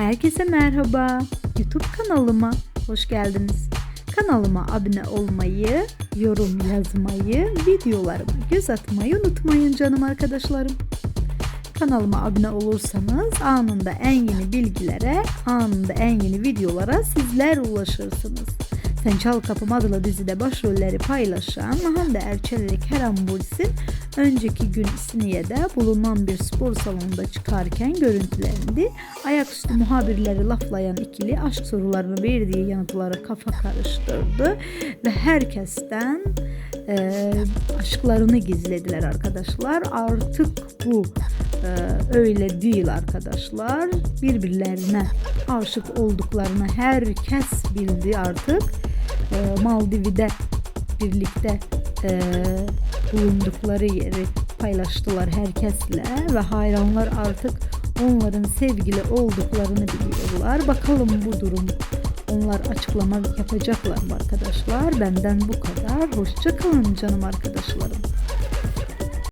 Herkese merhaba. YouTube kanalıma hoş geldiniz. Kanalıma abone olmayı, yorum yazmayı, videolarıma göz atmayı unutmayın canım arkadaşlarım. Kanalıma abone olursanız anında en yeni bilgilere, anında en yeni videolara sizler ulaşırsınız. Sen Çal Kapım adlı dizide başrolleri paylaşan Hande Erçel ile Kerem Bürsin önceki gün İsniye'de bulunan bir spor salonunda çıkarken görüntülendi. Ayaküstü muhabirleri laflayan ikili aşk sorularını verdiği yanıtlara kafa karıştırdı ve herkesten e, aşklarını gizlediler arkadaşlar. Artık bu e, öyle değil arkadaşlar. Birbirlerine aşık olduklarını herkes bildi artık. E, Maldiv'de birlikte e, bulundukları yeri paylaştılar herkesle ve hayranlar artık onların sevgili olduklarını biliyorlar. Bakalım bu durum onlar açıklama yapacaklar mı arkadaşlar? Benden bu kadar. Hoşça kalın canım arkadaşlarım.